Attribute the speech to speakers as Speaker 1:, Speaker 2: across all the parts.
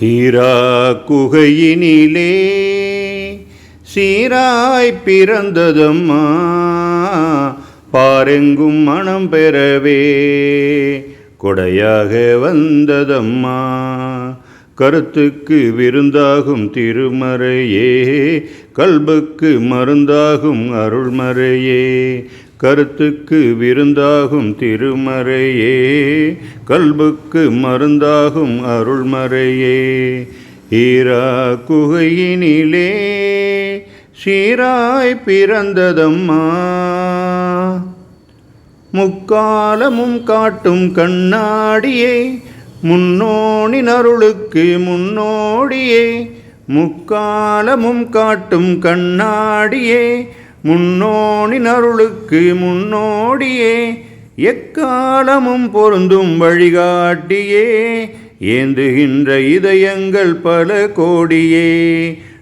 Speaker 1: ஹீரா குகையினிலே சீராய் பிறந்ததம்மா. பாரெங்கும் மனம் பெறவே கொடையாக வந்ததம்மா. கருத்துக்கு விருந்தாகும் திருமறையே கல்புக்கு மருந்தாகும் அருள்மறையே. கருத்துக்கு விருந்தாகும் திருமறையே கல்புக்கு மருந்தாகும் அருள்மறையே. ஈரா குகையினிலே சீராய் பிறந்ததம்மா. முக்காலமும் காட்டும் கண்ணாடியே முன்னோனின் அருளுக்கு முன்னோடியே முக்காலமும் காட்டும் கண்ணாடியே முன்னோனினருளுக்கு முன்னோடியே எக்காலமும் பொருந்தும் வழிகாட்டியே ஏந்துகின்ற இதயங்கள் பல கோடியே.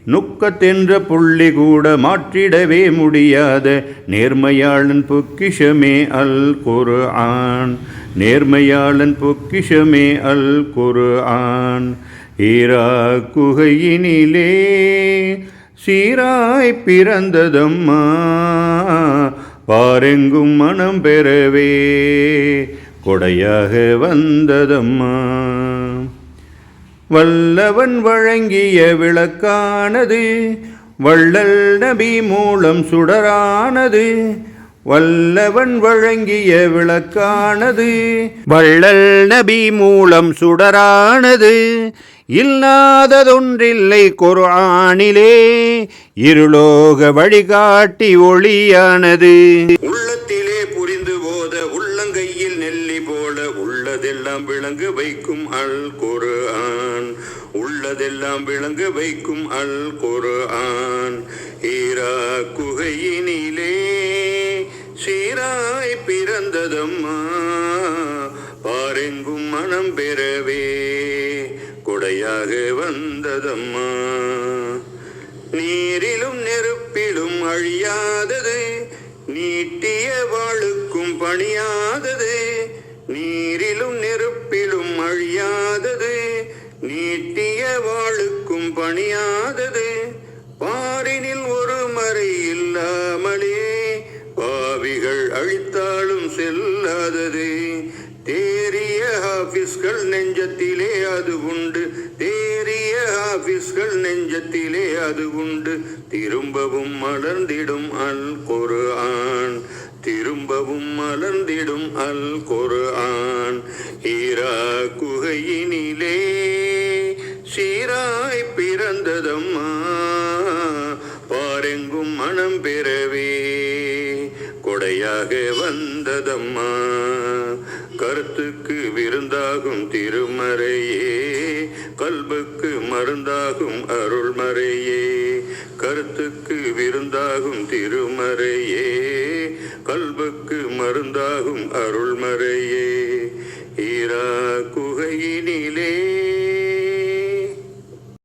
Speaker 1: நுக்கத்தென்ற புள்ளி கூட மாற்றிடவே முடியாத நேர்மையாளன் பொக்கிஷமே அல் குரு ஆன் நேர்மையாளன் பொக்கிஷமே அல் குரு ஆன் ஈரா குகையினிலே சீராய் பிறந்ததம்மா. பாரெங்கும் மனம் பெறவே கொடையாக வந்ததம்மா. வல்லவன் வழங்கிய விளக்கானது வள்ளல் நபி மூலம் சுடரானது வல்லவன் வழங்கிய விளக்கானது வள்ளல் நபி மூலம் சுடரானது. இல்லாததொன்றில்லை குர்ஆனிலே இருளோக வழிகாட்டி ஒளியானது. உள்ளத்திலே புரிந்து போத உள்ளங்கையில் நெல்லி போல உள்ளதெல்லாம் விளங்கு வைக்கும் அல் குர்ஆன். உள்ளதெல்லாம் விளங்க வைக்கும் அல் குர்ஆன் ஈரா குகையினிலே சீராய் பிறந்ததம்மா. பாரெங்கும் மனம் பெறவே கொடையாக வந்ததம்மா. நீரிலும் நெருப்பிலும் அழியாதது நீட்டிய வாழுக்கும் பணியாதது இல்லாதது. பாரினில் ஒரு மறை இல்லாமலே பாவிகள் அழித்தாலும் செல்லாதது. தேறிய ஹாபிஸ்கள் நெஞ்சத்திலே அது உண்டு. தேறிய ஹாபிஸ்கள் நெஞ்சத்திலே அது உண்டு. திரும்பவும் மலர்ந்திடும் அல் கொரு ஆண் திரும்பவும் மலர்ந்திடும் அல் கொரு ஆண் ஈரா குகையினிலே சீரா பிறந்ததம்மா. பாரெங்கும் மனம் பெறவே கொடையாக வந்ததம்மா. கருத்துக்கு விருந்தாகும் திருமறையே கல்புக்கு மருந்தாகும் அருள்மறையே. கருத்துக்கு விருந்தாகும் திருமறையே கல்புக்கு மருந்தாகும் அருள்மறை